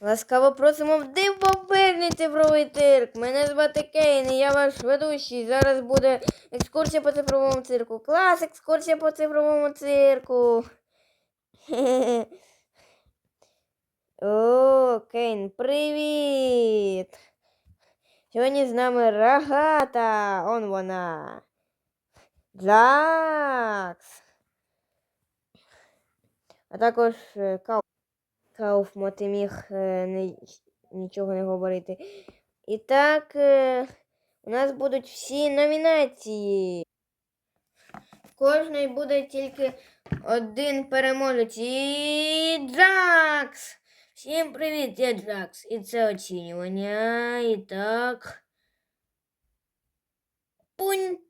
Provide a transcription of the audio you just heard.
Ласкаво просимо в дивовижний цифровий цирк. Мене звати Кейн, і я ваш ведучий. Зараз буде екскурсія по цифровому цирку. Клас, екскурсія по цифровому цирку. О, Кейн, привіт! Сьогодні з нами рогата. Он вона. Джакс. А також е, Кау. Кауфма, ти міг е, не, нічого не говорити. І так, е, у нас будуть всі номінації. В кожної буде тільки один переможець. І Джакс! Всім привіт, я Джакс. І це оцінювання. І так. Пунь.